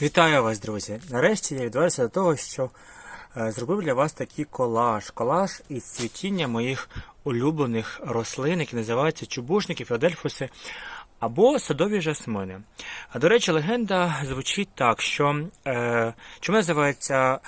Вітаю вас, друзі! Нарешті я відверся до того, що е, зробив для вас такий колаж. Колаж із цвітіння моїх улюблених рослин, які називаються чубушники, філадельфуси або садові жасмини. А до речі, легенда звучить так, що е, чому називається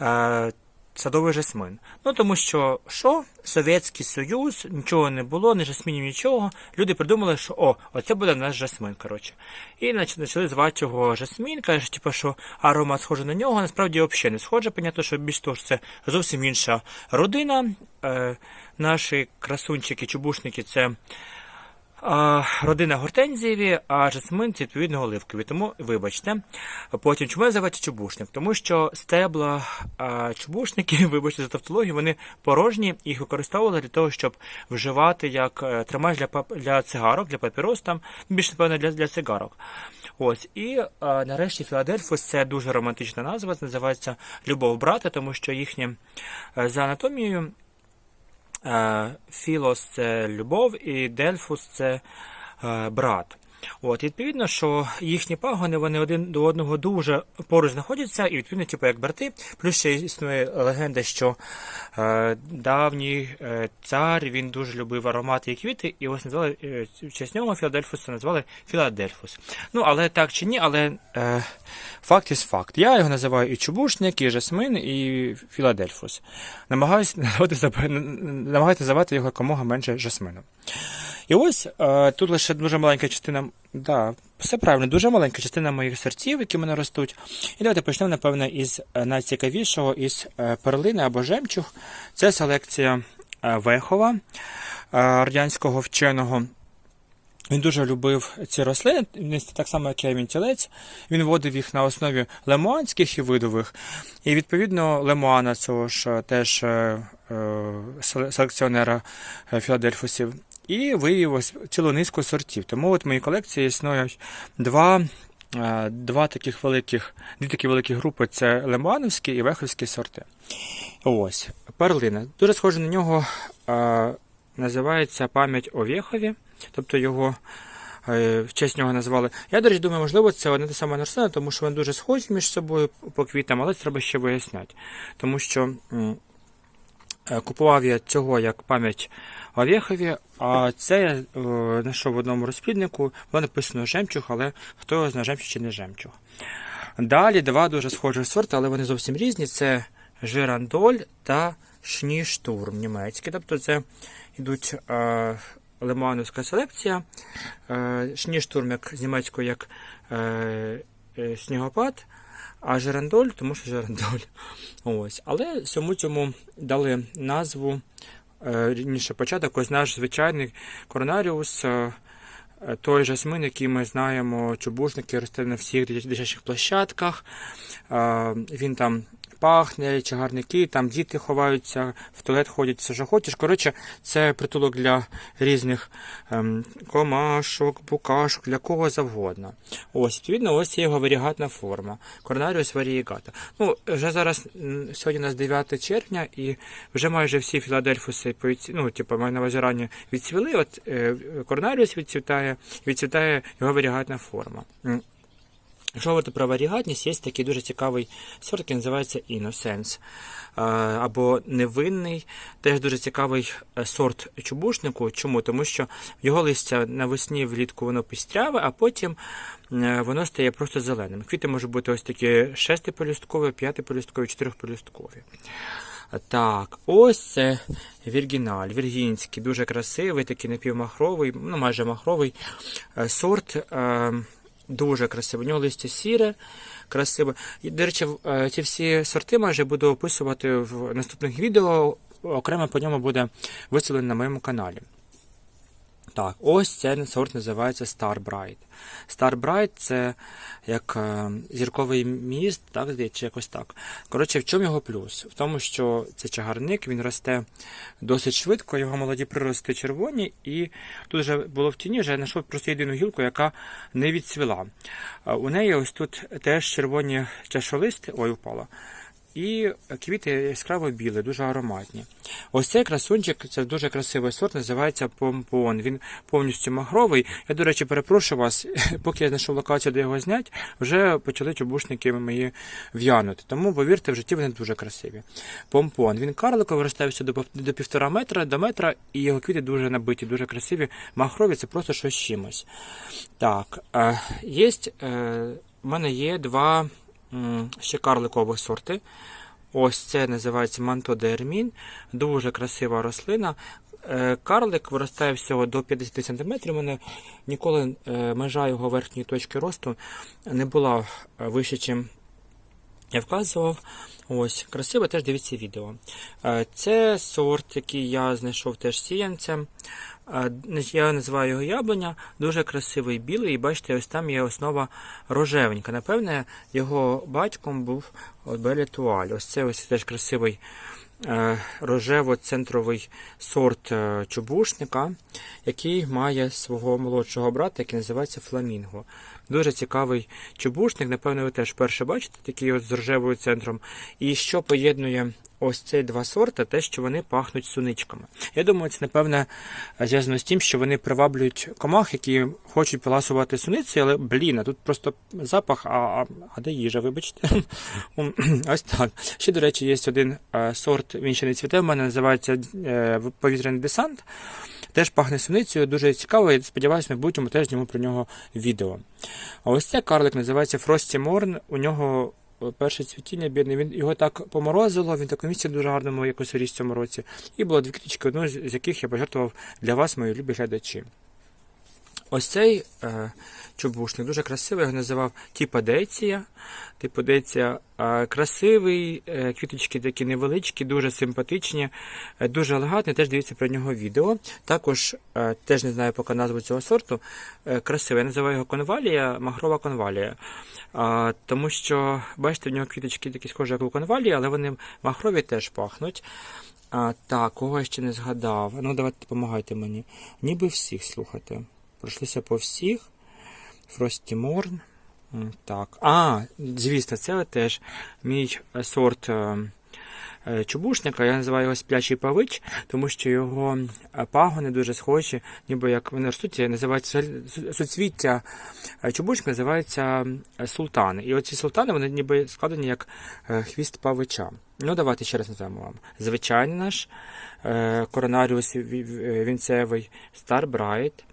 е, садовий жасмин? Ну тому що що? Совєтський Союз, нічого не було, ні жасмінів, нічого. Люди придумали, що о, оце буде наш жасмин. коротше. І почали звати його жасмін, кажуть, типу, що аромат схожий на нього, насправді взагалі не схоже. Понятно, що більш того, що це зовсім інша родина. Е, наші красунчики, чубушники це родина гортензієві, а жасмин це відповідно оливкові. Тому вибачте. Потім чому називається чубушник? Тому що стебла чубушники, вибачте за тавтологію, вони порожні, їх використовували для того, щоб вживати як е, тримач для для цигарок, для папірос, там більше напевно для, для цигарок. Ось і нарешті Філадельфус це дуже романтична назва. Називається Любов брата, тому що їхнє е, за анатомією Філос це любов і Дельфус це е, брат. От, відповідно, що їхні пагони вони один до одного дуже поруч знаходяться, і відповідно, типу, як брати. Плюс ще існує легенда, що е, давній е, цар він дуже любив аромати і квіти, і ось назвали е, в честь нього Філадельфуса назвали Філадельфус. Ну, але так чи ні, але е, факт із факт. Я його називаю і чубушник, і жасмин, і Філадельфус. Намагаюсь називати, його якомога менше жасмином. І ось е, тут лише дуже маленька частина. Да, все правильно, дуже маленька частина моїх сортів, які в мене ростуть. І давайте почнемо, напевно, із е, найцікавішого, із е, перлини або жемчуг. Це селекція Вехова, радянського вченого. Він дуже любив ці рослини, так само, як і він тілець. Він вводив їх на основі лемуанських і видових. І відповідно лемуана цього ж теж селекціонера Філадельфусів. І виявив цілу низку сортів. Тому от в моїй колекції існують два, е, два таких великих, дві такі великі групи це лемуановські і веховські сорти. Ось, перлина. Дуже схоже на нього е, називається пам'ять о Вєхові, тобто його е, в честь нього назвали. Я, до речі, думаю, можливо, це одне те саме рослина, тому що вони дуже схожі між собою по квітам, але це треба ще виясняти. Тому що купував я цього як пам'ять о Вєхові, а це я е, знайшов в одному розпліднику, було написано жемчуг, але хто його знає, жемчуг чи не жемчуг. Далі два дуже схожі сорти, але вони зовсім різні. Це Жирандоль та Шніштурм німецький. Тобто це йдуть е, лимановська селекція. Е, Шніштурм як з німецькою як е, е, снігопад, а Жерандоль, тому що Жерандоль. Ось. Але всьому цьому дали назву раніше початок, ось наш звичайний коронаріус. е, Е, Той жасмин, який ми знаємо, чубушники росте на всіх дитячих площадках. Е, Він там пахне, чагарники, там діти ховаються, в туалет ходять, все що хочеш. Коротше, це притулок для різних ем, комашок, букашок, для кого завгодно. Ось, відповідно, ось є його варігатна форма. Коронаріус варієгата. Ну, вже зараз, сьогодні у нас 9 червня, і вже майже всі філадельфуси, ну, типу, маю на увазі відцвіли. От е, коронаріус відцвітає, відцвітає його варігатна форма. Якщо говорити про варігатність, є такий дуже цікавий сорт, який називається Innocence, або невинний. Теж дуже цікавий е, сорт чубушнику. Чому? Тому що його листя навесні влітку воно пістряве, а потім е, воно стає просто зеленим. Квіти можуть бути ось такі шестипелюсткові, п'ятипелюсткові, чотирьохпелюсткові. Так, ось це Віргіналь, віргінський, дуже красивий, такий напівмахровий, ну майже махровий е, сорт. Дуже красиво. У нього листя сіре, красиве. І, до речі, в- е, ці всі сорти майже буду описувати в наступних відео. Окремо по ньому буде виставлено на моєму каналі. Так, ось цей сорт називається Star Bright. Це як е, зірковий міст, так, чи якось так. Коротше, в чому його плюс? В тому, що це чагарник, він росте досить швидко, його молоді прирости червоні, і тут вже було в тіні, вже знайшов просто єдину гілку, яка не відцвіла. Е, У неї ось тут теж червоні чашолисти, ой, упала. і квіти яскраво білі, дуже ароматні. Ось цей красунчик, це дуже красивий сорт, називається помпон. Він повністю махровий. Я, до речі, перепрошую вас, поки я знайшов локацію, де його зняти, вже почали чубушники мої в'янути. Тому, повірте, в житті вони дуже красиві. Помпон. Він карликовий, виростається до, до півтора метра, до метра, і його квіти дуже набиті, дуже красиві. Махрові це просто щось чимось. Так, е, є, е, в мене є два ще карликових сорти. Ось це називається мантодермін. Дуже красива рослина. Е, Карлик виростає всього до 50 см. У мене ніколи е, межа його верхньої точки росту не була е, вище, ніж я вказував. Ось, красиво, теж дивіться відео. Це сорт, який я знайшов теж сіянцем. Я називаю його яблуня. Дуже красивий білий. І бачите, ось там є основа рожевенька. Напевне, його батьком був от Белетуаль. Ось це ось теж красивий е, рожево-центровий сорт е, чубушника, який має свого молодшого брата, який називається Фламінго. Дуже цікавий чубушник. Напевно, ви теж вперше бачите, такий от з рожевою центром. І що поєднує ось ці два сорти, те, що вони пахнуть суничками. Я думаю, це напевне зв'язано з тим, що вони приваблюють комах, які хочуть поласувати суниці, але блін, а тут просто запах, а, а, де їжа, вибачте. Ось так. Ще, до речі, є один е, сорт, він ще не цвіте, в мене називається е, повітряний десант. Теж пахне суницею, дуже цікаво, і сподіваюся, ми будь-чому теж про нього відео. А ось це карлик називається Frosty Morn. У нього перше цвітіння бідне. Він його так поморозило, він так такому місці дуже гарному якось ріс цьому році. І було дві квіточки, одну з яких я пожертвував для вас, мої любі глядачі. Ось цей е, чубушник дуже красивий, його називав Тіподеція. Типодеція красивий, е, квіточки такі невеличкі, дуже симпатичні, е, дуже елегантний. Теж дивіться про нього відео. Також е, теж не знаю поки назву цього сорту. Красивий. Я називаю його конвалія, махрова конвалія. Тому що, бачите, в нього квіточки такі схожі, як у конвалії, але вони махрові теж пахнуть. А, так, кого я ще не згадав. Ну, давайте допомагайте мені. Ніби всіх слухайте. Пройшлися по всіх. Фрості Морн. Так. А, звісно, це теж мій сорт е, е, чубушника. Я називаю його сплячий павич, тому що його е, пагони дуже схожі, ніби як вони ростуть, називаються суцвіття чубушника називаються е, султани. І оці султани вони ніби складені як хвіст павича. Ну, давайте ще раз назвемо вам. Звичайний наш коронаріус ві- ві- вінцевий, е,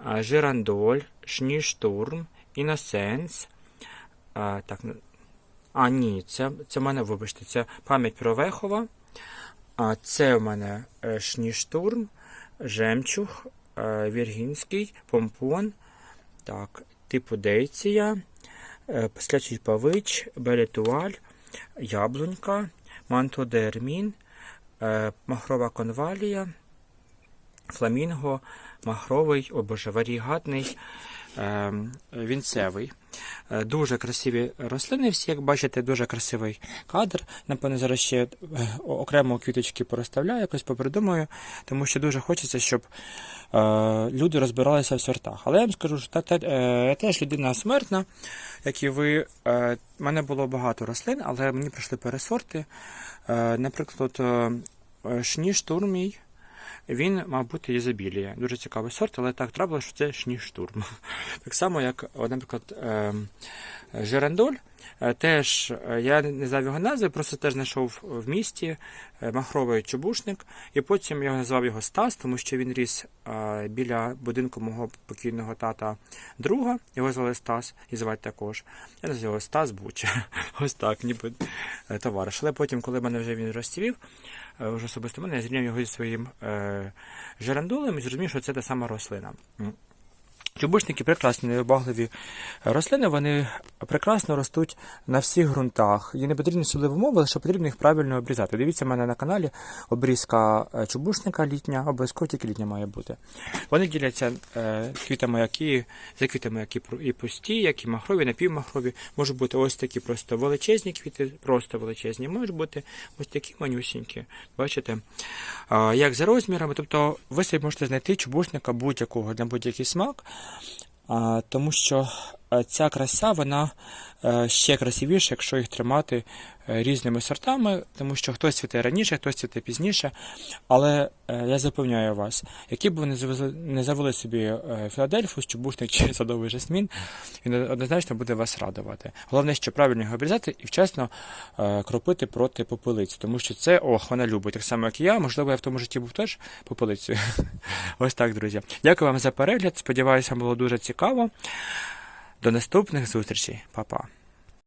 Жирандоль, Шніштурм, Іносенс. А, так, а, ні, це, це в мене, вибачте, це пам'ять про Вехова. А це в мене е, Шніштурм, Жемчуг, е, Віргінський, Помпон. Так, типу Дейція, е, Слячий Павич, Белетуаль, Яблунька, Мантодермін, Махрова конвалія, Фламінго, Махровий, о боже, варігатний, е, вінцевий. Е, Дуже красиві рослини всі, як бачите, дуже красивий кадр. Напевно, зараз ще е, окремо квіточки порозставляю, якось попридумаю, тому що дуже хочеться, щоб е, люди розбиралися в сортах. Але я вам скажу, що та, та, е, я теж людина смертна, як і ви. В мене було багато рослин, але мені прийшли пересорти. Наприклад, е, шніштурмій. Він, мав бути Єзабілія. Дуже цікавий сорт, але так трапилося, що це шніштурм. Так само, як, наприклад, ем, Жерандоль. Е, Теж е, я не знав його назви, просто теж знайшов в місті е, махровий чубушник, і потім я назвав його Стас, тому що він ріс біля будинку мого покійного тата друга. Його звали Стас, і звати також. Я назвав його Стас Буча. Ось так, ніби товариш. Але потім, коли мене вже він розцвів, вже особисто мене, я зрівняв його зі своїм жерандолем і зрозумів, що це та сама рослина. Чубушники прекрасні, невибагливі рослини, вони прекрасно ростуть на всіх ґрунтах. Їй не потрібні особливі умови, лише потрібно їх правильно обрізати. Дивіться в мене на каналі обрізка е, чубушника літня, обов'язково тільки літня має бути. Вони діляться е, квітами, які за квітами, які і пусті, які махрові, напівмахрові. Можуть бути ось такі просто величезні квіти, просто величезні, можуть бути ось такі манюсінькі. Бачите? Як за розмірами, тобто ви собі можете знайти чубушника будь-якого на будь-який смак. Тому що е, ця краса вона е, ще красивіша, якщо їх тримати різними сортами, тому що хтось цвіте раніше, хтось цвіте пізніше. Але е, я запевняю вас, які б ви не завели собі е, Філадельфус, чубушник чи садовий жасмін, він однозначно буде вас радувати. Головне, що правильно його обрізати і вчасно е, кропити проти попелиці, тому що це ох, вона любить, так само, як і я. Можливо, я в тому житті був теж попелицею. Ось так, друзі. Дякую вам за перегляд. Сподіваюся, було дуже цікаво. До наступних зустрічей. Па-па.